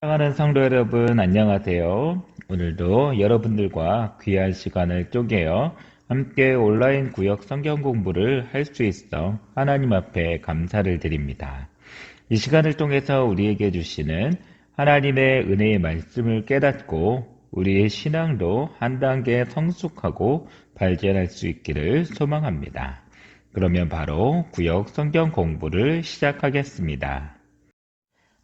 사랑하는 성도 여러분, 안녕하세요. 오늘도 여러분들과 귀한 시간을 쪼개어 함께 온라인 구역 성경 공부를 할 수 있어 하나님 앞에 감사를 드립니다. 이 시간을 통해서 우리에게 주시는 하나님의 은혜의 말씀을 깨닫고 우리의 신앙도 한 단계 성숙하고 발전할 수 있기를 소망합니다. 그러면 바로 구역 성경 공부를 시작하겠습니다.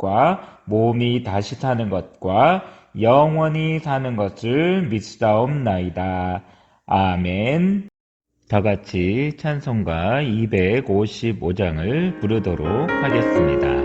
과 몸이 다시 사는 것과 영원히 사는 것을 믿사옵나이다. 아멘. 다 같이 찬송가 255장을 부르도록 하겠습니다.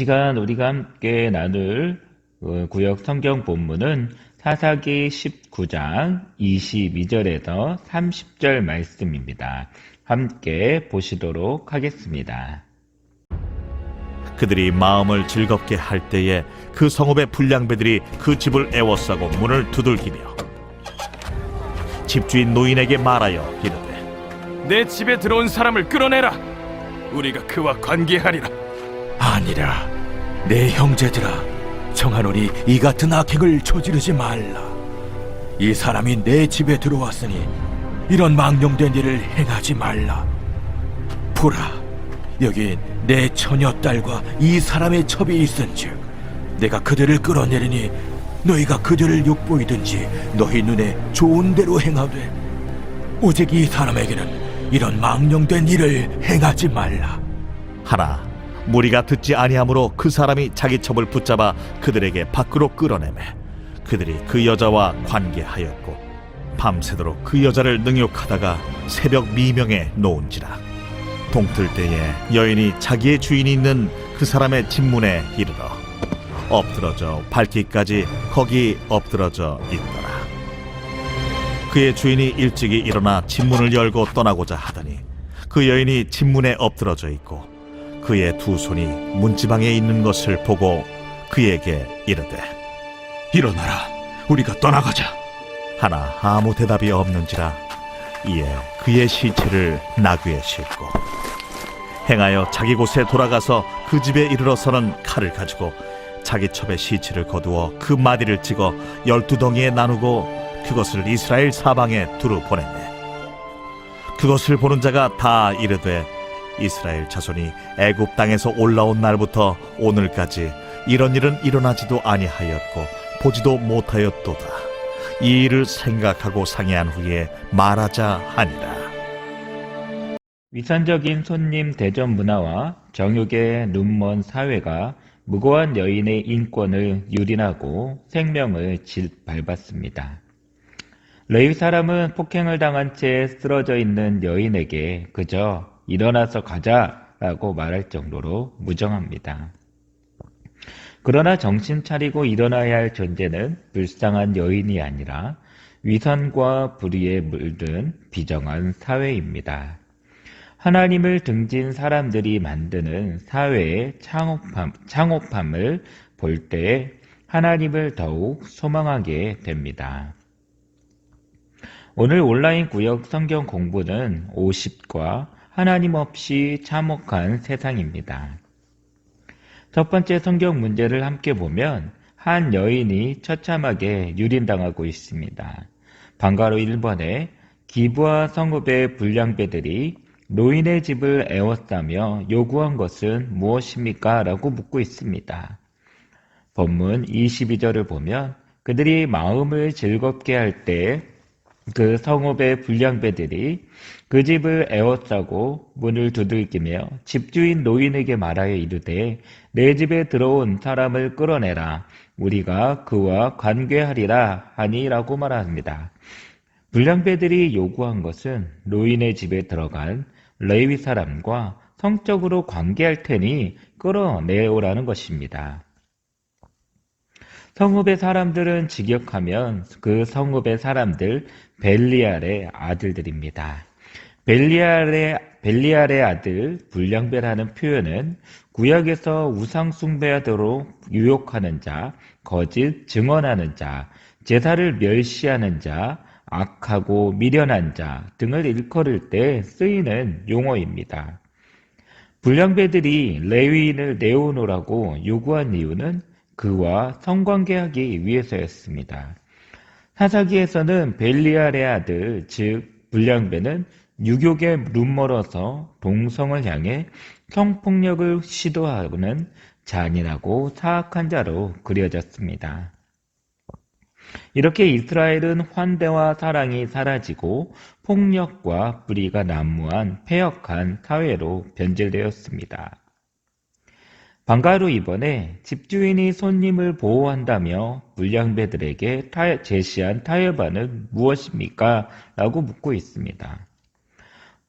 시간 우리가 함께 나눌 어, 구역 성경 본문은 사사기 19장 22절에서 30절 말씀입니다. 함께 보시도록 하겠습니다. 그들이 마음을 즐겁게 할 때에 그 성읍의 불량배들이 그 집을 애워싸고 문을 두들기며 집주인 노인에게 말하여 이르되 내 집에 들어온 사람을 끌어내라. 우리가 그와 관계하리라. 아니라 내 형제들아 청하노니 이 같은 악행을 저지르지 말라. 이 사람이 내 집에 들어왔으니 이런 망령된 일을 행하지 말라. 보라 여기 내 처녀 딸과 이 사람의 첩이 있은즉 내가 그들을 끌어내리니 너희가 그들을 욕보이든지 너희 눈에 좋은 대로 행하되 오직 이 사람에게는 이런 망령된 일을 행하지 말라. 하나 무리가 듣지 아니하므로 그 사람이 자기 첩을 붙잡아 그들에게 밖으로 끌어내매 그들이 그 여자와 관계하였고 밤새도록 그 여자를 능욕하다가 새벽 미명에 놓은지라. 동틀 때에 여인이 자기의 주인이 있는 그 사람의 집문에 이르러 엎드러져 밟기까지 거기 엎드러져 있더라. 그의 주인이 일찍이 일어나 집문을 열고 떠나고자 하더니 그 여인이 집문에 엎드러져 있고 그의 두 손이 문지방에 있는 것을 보고 그에게 이르되 일어나라. 우리가 떠나가자. 하나 아무 대답이 없는지라 이에 그의 시체를 나귀에 싣고 행하여 자기 곳에 돌아가서 그 집에 이르러서는 칼을 가지고 자기 첩의 시체를 거두어 그 마디를 찍어 열두 덩이에 나누고 그것을 이스라엘 사방에 두루 보냈네 그것을 보는 자가 다 이르되 이스라엘 자손이 애굽 땅에서 올라온 날부터 오늘까지 이런 일은 일어나지도 아니하였고 보지도 못하였도다. 이 일을 생각하고 상의한 후에 말하자 하니라. 위선적인 손님 대접 문화와 정욕의 눈먼 사회가 무고한 여인의 인권을 유린하고 생명을 짓밟았습니다. 레위 사람은 폭행을 당한 채 쓰러져 있는 여인에게 그저 일어나서 가자라고 말할 정도로 무정합니다. 그러나 정신 차리고 일어나야 할 존재는 불쌍한 여인이 아니라 위선과 불의에 물든 비정한 사회입니다. 하나님을 등진 사람들이 만드는 사회의 창업함, 창업함을 볼 때 하나님을 더욱 소망하게 됩니다. 오늘 온라인 구역 성경 공부는 50과 하나님 없이 참혹한 세상입니다. 첫 번째 성경 문제를 함께 보면 한 여인이 처참하게 유린당하고 있습니다. 방가로 1번에 기부와 성읍의 불량배들이 노인의 집을 애워싸며 요구한 것은 무엇입니까? 라고 묻고 있습니다. 본문 22절을 보면 그들이 마음을 즐겁게 할 때 그 성읍의 불량배들이 그 집을 애워싸고 문을 두들기며 집주인 노인에게 말하여 이르되 내 집에 들어온 사람을 끌어내라 우리가 그와 관계하리라 하니라고 말합니다. 불량배들이 요구한 것은 노인의 집에 들어간 레위 사람과 성적으로 관계할 테니 끌어내오라는 것입니다. 성읍의 사람들은 직역하면 그 성읍의 사람들 벨리알의 아들들입니다. 벨리알의, 벨리알의 아들 불량배라는 표현은 구약에서 우상 숭배하도록 유혹하는 자, 거짓 증언하는 자, 제사를 멸시하는 자, 악하고 미련한 자 등을 일컬을 때 쓰이는 용어입니다. 불량배들이 레위인을 내어놓으라고 요구한 이유는 그와 성관계하기 위해서였습니다. 사사기에서는 벨리알의 아들, 즉 불량배는 유욕에 눈멀어서 동성을 향해 성폭력을 시도하는 잔인하고 사악한 자로 그려졌습니다. 이렇게 이스라엘은 환대와 사랑이 사라지고 폭력과 불의가 난무한 폐역한 사회로 변질되었습니다. 방가루 이번에 집주인이 손님을 보호한다며 불량배들에게 타- 제시한 타협안은 무엇입니까? 라고 묻고 있습니다.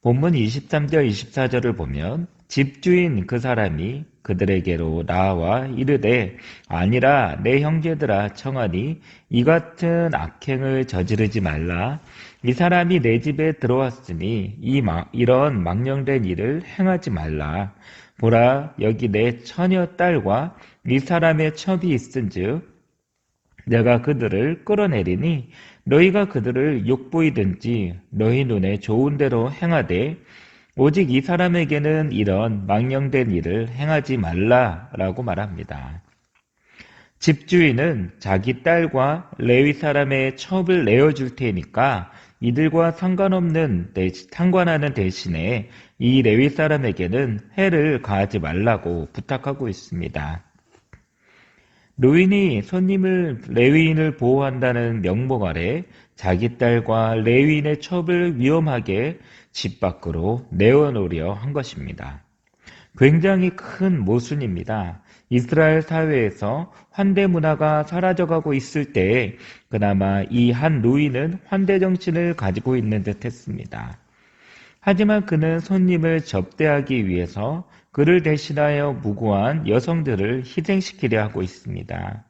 본문 23절 24절을 보면 집주인 그 사람이 그들에게로 나와 이르되 아니라 내 형제들아 청하니 이 같은 악행을 저지르지 말라 이 사람이 내 집에 들어왔으니 이 마- 이런 망령된 일을 행하지 말라 보라 여기 내 처녀 딸과 이 사람의 첩이 있은즉 내가 그들을 끌어내리니 너희가 그들을 욕보이든지 너희 눈에 좋은 대로 행하되 오직 이 사람에게는 이런 망령된 일을 행하지 말라라고 말합니다. 집주인은 자기 딸과 레위 사람의 첩을 내어줄 테니까 이들과 상관없는 대- 상관하는 대신에 이 레위 사람에게는 해를 가하지 말라고 부탁하고 있습니다. 노인이 손님을 레위인을 보호한다는 명목 아래 자기 딸과 레위인의 첩을 위험하게 집 밖으로 내어놓으려 한 것입니다. 굉장히 큰 모순입니다. 이스라엘 사회에서 환대 문화가 사라져가고 있을 때에 그나마 이 한 노인은 환대 정신을 가지고 있는 듯 했습니다. 하지만 그는 손님을 접대하기 위해서 그를 대신하여 무고한 여성들을 희생시키려 하고 있습니다.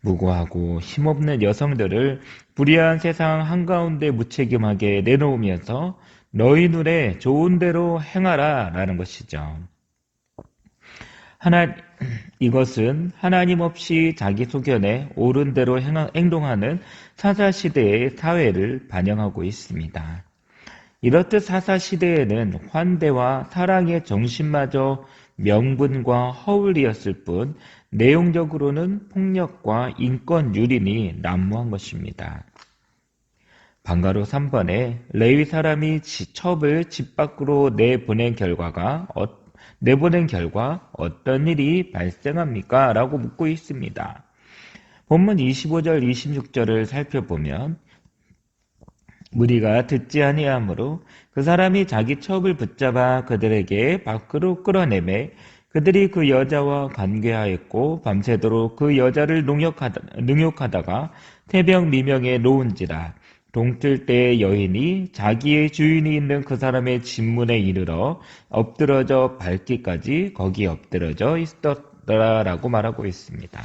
무고하고 힘없는 여성들을 불의한 세상 한가운데 무책임하게 내놓으면서 너희 눈에 좋은 대로 행하라 라는 것이죠. 하나, 이것은 하나님 없이 자기 소견에 옳은 대로 행동하는 사사 시대의 사회를 반영하고 있습니다. 이렇듯 사사 시대에는 환대와 사랑의 정신마저 명분과 허울이었을 뿐 내용적으로는 폭력과 인권 유린이 난무한 것입니다. 방가로 3번에 레위 사람이 지- 첩을 집 밖으로 내보낸 결과가 어- 내보낸 결과 어떤 일이 발생합니까? 라고 묻고 있습니다. 본문 25절 26절을 살펴보면 무리가 듣지 아니하므로 그 사람이 자기 첩을 붙잡아 그들에게 밖으로 끌어내매 그들이 그 여자와 관계하였고 밤새도록 그 여자를 농욕하다, 능욕하다가 태병 미명에 놓은지라 동틀 때 여인이 자기의 주인이 있는 그 사람의 집문에 이르러 엎드러져 밟기까지 거기 엎드러져 있었더라라고 말하고 있습니다.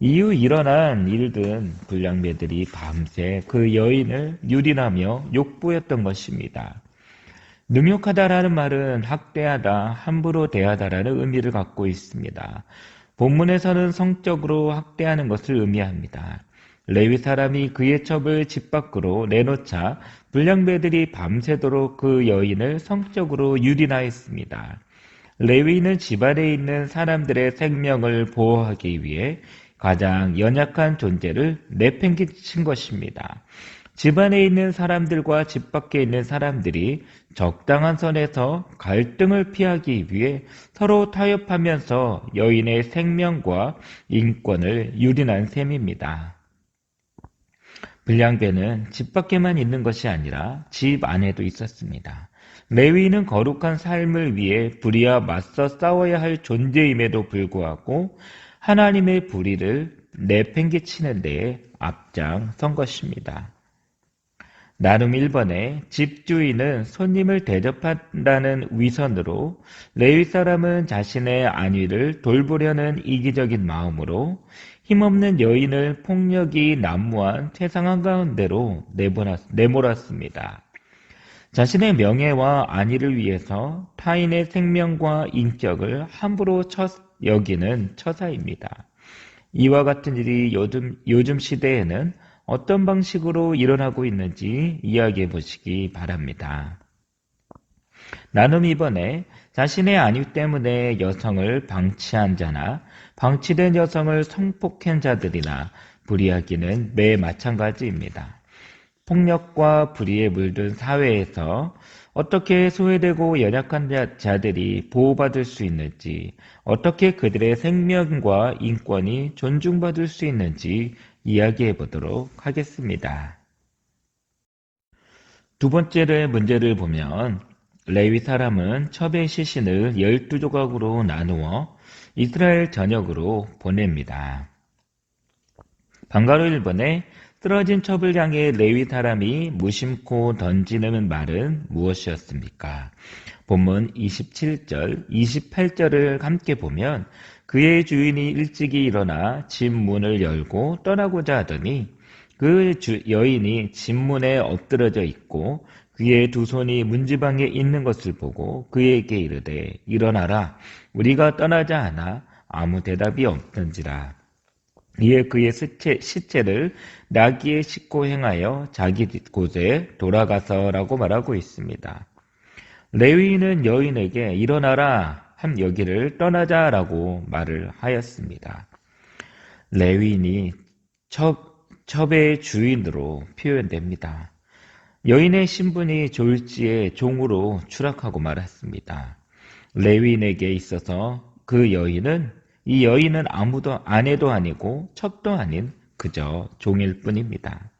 이후 일어난 일든 불량배들이 밤새 그 여인을 유린하며 욕보였던 것입니다. 능욕하다라는 말은 학대하다, 함부로 대하다라는 의미를 갖고 있습니다. 본문에서는 성적으로 학대하는 것을 의미합니다. 레위 사람이 그의 첩을 집 밖으로 내놓자 불량배들이 밤새도록 그 여인을 성적으로 유린하였습니다. 레위는 집안에 있는 사람들의 생명을 보호하기 위해 가장 연약한 존재를 내팽개친 것입니다. 집안에 있는 사람들과 집 밖에 있는 사람들이 적당한 선에서 갈등을 피하기 위해 서로 타협하면서 여인의 생명과 인권을 유린한 셈입니다. 불량배는 집 밖에만 있는 것이 아니라 집 안에도 있었습니다. 레위는 거룩한 삶을 위해 불의와 맞서 싸워야 할 존재임에도 불구하고 하나님의 불의를 내팽개치는 데에 앞장선 것입니다. 나름 1번에 집주인은 손님을 대접한다는 위선으로 레위 사람은 자신의 안위를 돌보려는 이기적인 마음으로 힘없는 여인을 폭력이 난무한 세상 한가운데로 내몰았습니다. 자신의 명예와 안위를 위해서 타인의 생명과 인격을 함부로 처, 여기는 처사입니다. 이와 같은 일이 요즘, 요즘 시대에는 어떤 방식으로 일어나고 있는지 이야기해 보시기 바랍니다. 나눔 이번에 자신의 안위 때문에 여성을 방치한 자나 방치된 여성을 성폭행 자들이나 불이하기는 매 마찬가지입니다. 폭력과 불의에 물든 사회에서 어떻게 소외되고 연약한 자들이 보호받을 수 있는지, 어떻게 그들의 생명과 인권이 존중받을 수 있는지 이야기해 보도록 하겠습니다. 두 번째의 문제를 보면 레위 사람은 첩의 시신을 12조각으로 나누어 이스라엘 전역으로 보냅니다. 방가로 1번에 쓰러진 첩을 향해 레위 사람이 무심코 던지는 말은 무엇이었습니까? 본문 27절, 28절을 함께 보면 그의 주인이 일찍이 일어나 집 문을 열고 떠나고자 하더니 그 여인이 집 문에 엎드러져 있고 그의 두 손이 문지방에 있는 것을 보고 그에게 이르되 일어나라 우리가 떠나자 하나 아무 대답이 없던지라 이에 그의 시체, 시체를 나귀에 싣고 행하여 자기 곳에 돌아가서라고 말하고 있습니다. 레위인은 여인에게 일어나라 한 여기를 떠나자라고 말을 하였습니다. 레위인이 첩, 첩의 주인으로 표현됩니다. 여인의 신분이 졸지에 종으로 추락하고 말았습니다. 레위인에게 있어서 그 여인은 이 여인은 아무도 아내도 아니고 첩도 아닌 그저 종일 뿐입니다.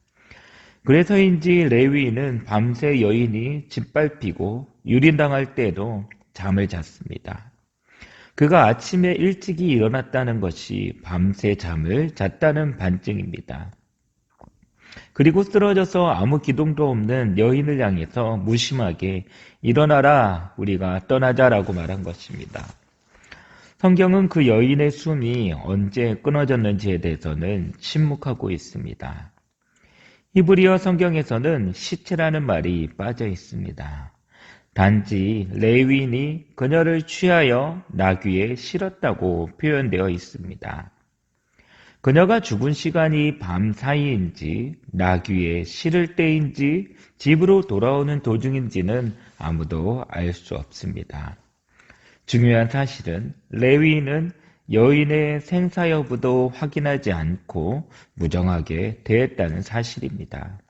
그래서인지 레위인은 밤새 여인이 짓밟히고 유린당할 때에도 잠을 잤습니다. 그가 아침에 일찍이 일어났다는 것이 밤새 잠을 잤다는 반증입니다. 그리고 쓰러져서 아무 기동도 없는 여인을 향해서 무심하게 일어나라, 우리가 떠나자라고 말한 것입니다. 성경은 그 여인의 숨이 언제 끊어졌는지에 대해서는 침묵하고 있습니다. 히브리어 성경에서는 시체라는 말이 빠져 있습니다. 단지 레위인이 그녀를 취하여 나귀에 실었다고 표현되어 있습니다. 그녀가 죽은 시간이 밤 사이인지 나귀에 실을 때인지 집으로 돌아오는 도중인지는 아무도 알 수 없습니다. 중요한 사실은 레위인은 여인의 생사 여부도 확인하지 않고 무정하게 대했다는 사실입니다.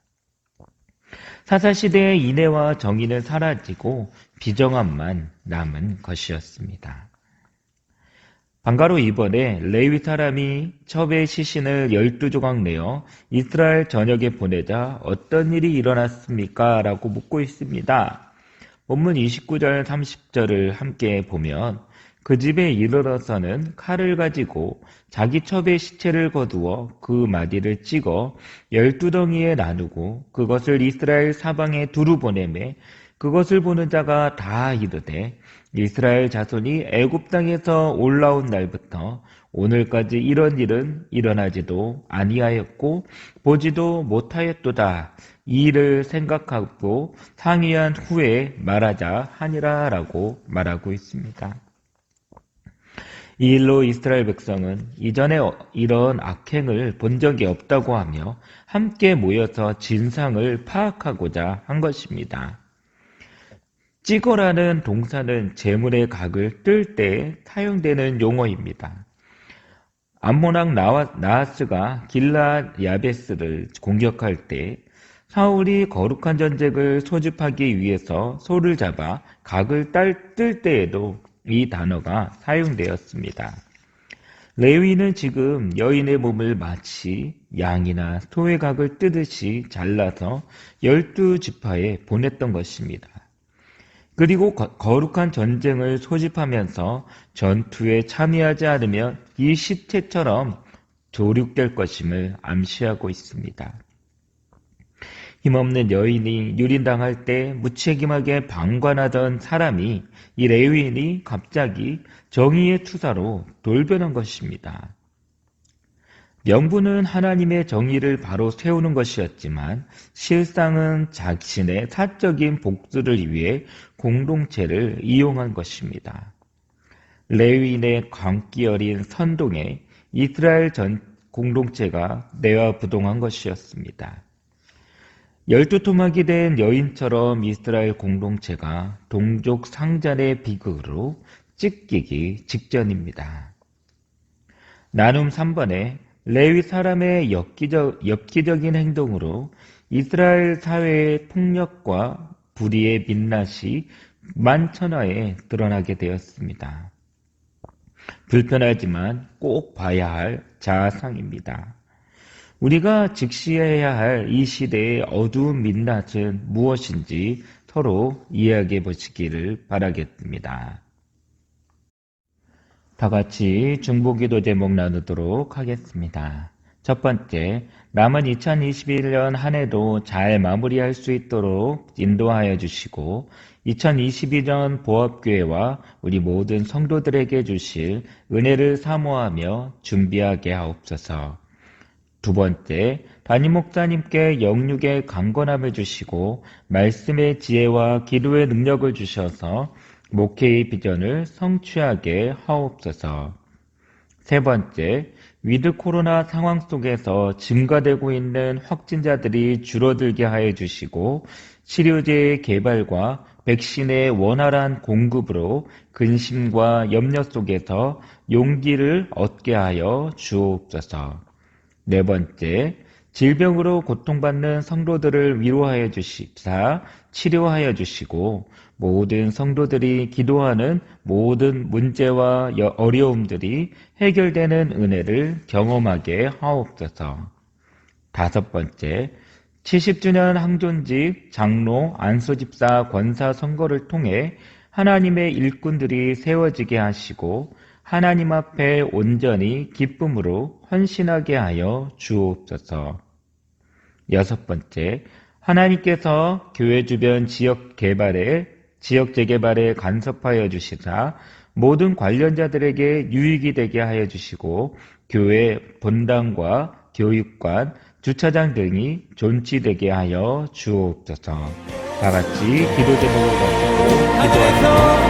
사사시대의 인애와 정의는 사라지고 비정함만 남은 것이었습니다. 방가로 이번에 레위 사람이 첩의 시신을 12조각 내어 이스라엘 전역에 보내자 어떤 일이 일어났습니까? 라고 묻고 있습니다. 본문 29절 30절을 함께 보면 그 집에 이르러서는 칼을 가지고 자기 첩의 시체를 거두어 그 마디를 찍어 열두 덩이에 나누고 그것을 이스라엘 사방에 두루 보내매 그것을 보는 자가 다 이르되 이스라엘 자손이 애굽 땅에서 올라온 날부터 오늘까지 이런 일은 일어나지도 아니하였고 보지도 못하였도다. 이 일을 생각하고 상의한 후에 말하자 하니라라고 말하고 있습니다. 이 일로 이스라엘 백성은 이전에 이런 악행을 본 적이 없다고 하며 함께 모여서 진상을 파악하고자 한 것입니다. 찍어라는 동사는 재물의 각을 뜰 때 사용되는 용어입니다. 암모랑 나하스가 길라 야베스를 공격할 때 사울이 거룩한 전쟁을 소집하기 위해서 소를 잡아 각을 뜰 때에도 이 단어가 사용되었습니다. 레위는 지금 여인의 몸을 마치 양이나 소의 각을 뜨듯이 잘라서 열두 지파에 보냈던 것입니다. 그리고 거룩한 전쟁을 소집하면서 전투에 참여하지 않으면 이 시체처럼 조륙될 것임을 암시하고 있습니다. 힘없는 여인이 유린당할 때 무책임하게 방관하던 사람이 이 레위인이 갑자기 정의의 투사로 돌변한 것입니다. 명분은 하나님의 정의를 바로 세우는 것이었지만 실상은 자신의 사적인 복수를 위해 공동체를 이용한 것입니다. 레위인의 광기 어린 선동에 이스라엘 전 공동체가 내화부동한 것이었습니다. 열두 토막이 된 여인처럼 이스라엘 공동체가 동족 상잔의 비극으로 찢기기 직전입니다. 나눔 3번에 레위 사람의 엽기적, 엽기적인 행동으로 이스라엘 사회의 폭력과 불의의 민낯이 만천하에 드러나게 되었습니다. 불편하지만 꼭 봐야 할 자아상입니다. 우리가 직시해야 할 이 시대의 어두운 민낯은 무엇인지 서로 이야기해 보시기를 바라겠습니다. 다 같이 중보기도 제목 나누도록 하겠습니다. 첫 번째, 남은 2021년 한 해도 잘 마무리할 수 있도록 인도하여 주시고 2022년 보합교회와 우리 모든 성도들에게 주실 은혜를 사모하며 준비하게 하옵소서. 두 번째, 담임 목사님께 영육의 강건함을 주시고 말씀의 지혜와 기도의 능력을 주셔서 목회의 비전을 성취하게 하옵소서. 세 번째, 위드 코로나 상황 속에서 증가되고 있는 확진자들이 줄어들게 하여 주시고 치료제의 개발과 백신의 원활한 공급으로 근심과 염려 속에서 용기를 얻게 하여 주옵소서. 네 번째, 질병으로 고통받는 성도들을 위로하여 주시사 치료하여 주시고 모든 성도들이 기도하는 모든 문제와 여- 어려움들이 해결되는 은혜를 경험하게 하옵소서. 다섯 번째, 70주년 항존직 장로 안소집사 권사 선거를 통해 하나님의 일꾼들이 세워지게 하시고 하나님 앞에 온전히 기쁨으로 헌신하게 하여 주옵소서. 여섯 번째, 하나님께서 교회 주변 지역 개발에 지역 재개발에 간섭하여 주시사 모든 관련자들에게 유익이 되게 하여 주시고 교회 본당과 교육관, 주차장 등이 존치되게 하여 주옵소서. 다 같이 기도 제목을 가지고 기도하시고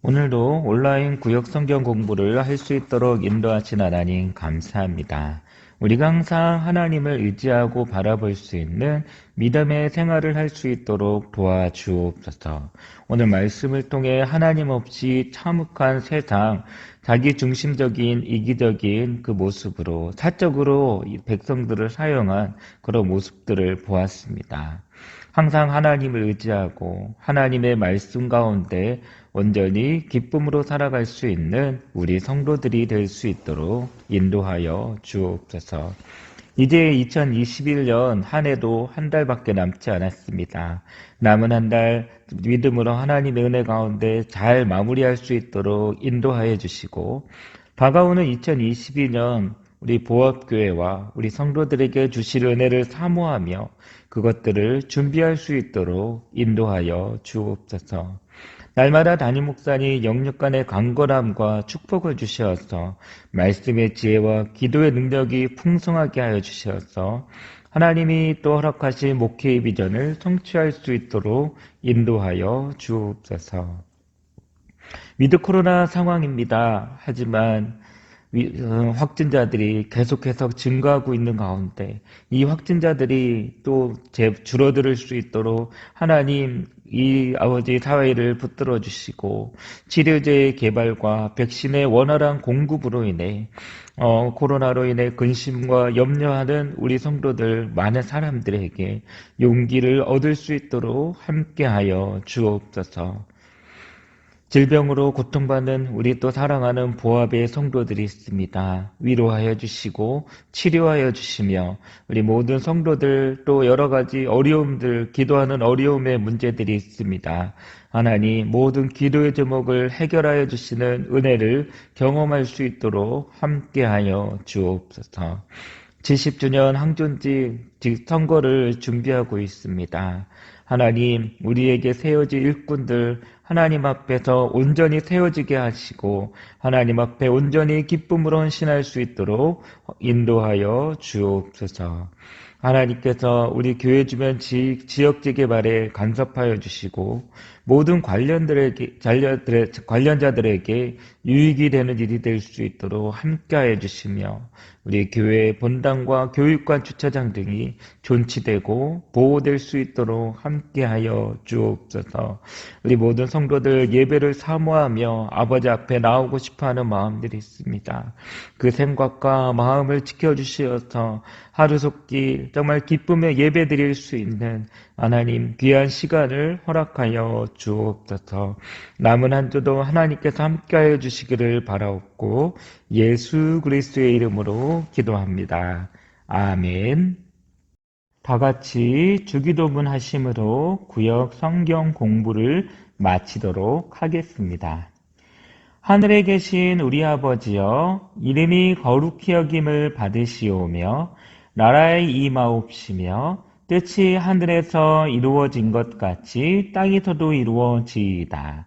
오늘도 온라인 구역 성경 공부를 할 수 있도록 인도하신 하나님 감사합니다. 우리가 항상 하나님을 의지하고 바라볼 수 있는 믿음의 생활을 할 수 있도록 도와주옵소서. 오늘 말씀을 통해 하나님 없이 참혹한 세상, 자기 중심적인 이기적인 그 모습으로 사적으로 이 백성들을 사용한 그런 모습들을 보았습니다. 항상 하나님을 의지하고 하나님의 말씀 가운데 온전히 기쁨으로 살아갈 수 있는 우리 성도들이 될 수 있도록 인도하여 주옵소서. 이제 2021년 한 해도 한 달밖에 남지 않았습니다. 남은 한 달 믿음으로 하나님의 은혜 가운데 잘 마무리할 수 있도록 인도하여 주시고 다가오는 2022년 우리 보합교회와 우리 성도들에게 주실 은혜를 사모하며 그것들을 준비할 수 있도록 인도하여 주옵소서. 날마다 담임 목사님 영육 간의 강건함과 축복을 주시어서 말씀의 지혜와 기도의 능력이 풍성하게 하여 주시어서 하나님이 또 허락하신 목회의 비전을 성취할 수 있도록 인도하여 주옵소서. 위드 코로나 상황입니다. 하지만 위- 어, 확진자들이 계속해서 증가하고 있는 가운데 이 확진자들이 또 재- 줄어들 수 있도록 하나님 이 아버지 사회를 붙들어 주시고 치료제의 개발과 백신의 원활한 공급으로 인해 어, 코로나로 인해 근심과 염려하는 우리 성도들 많은 사람들에게 용기를 얻을 수 있도록 함께하여 주옵소서. 질병으로 고통받는 우리 또 사랑하는 보합의 성도들이 있습니다. 위로하여 주시고 치료하여 주시며 우리 모든 성도들 또 여러 가지 어려움들 기도하는 어려움의 문제들이 있습니다. 하나님 모든 기도의 제목을 해결하여 주시는 은혜를 경험할 수 있도록 함께하여 주옵소서. 70주년 항존지 즉 선거를 준비하고 있습니다. 하나님, 우리에게 세워질 일꾼들 하나님 앞에서 온전히 세워지게 하시고 하나님 앞에 온전히 기쁨으로 헌신할 수 있도록 인도하여 주옵소서. 하나님께서 우리 교회 주변 지, 지역지 개발에 간섭하여 주시고 모든 관련들에게 관련들의, 관련자들에게 유익이 되는 일이 될 수 있도록 함께하여 주시며 우리 교회 본당과 교육관 주차장 등이 존치되고 보호될 수 있도록 함께하여 주옵소서. 우리 모든 성도들 예배를 사모하며 아버지 앞에 나오고 싶어하는 마음들이 있습니다. 그 생각과 마음을 지켜주시어서 하루속히 정말 기쁨의 예배 드릴 수 있는 하나님 귀한 시간을 허락하여 주옵소서. 남은 한 주도 하나님께서 함께하여 주시기를 바라옵 고 예수 그리스도의 이름으로 기도합니다. 아멘. 다 같이 주기도문 하심으로 구역 성경 공부를 마치도록 하겠습니다. 하늘에 계신 우리 아버지여 이름이 거룩히 여김을 받으시오며 나라의 임하옵시며 뜻이 하늘에서 이루어진 것 같이 땅에서도 이루어지이다.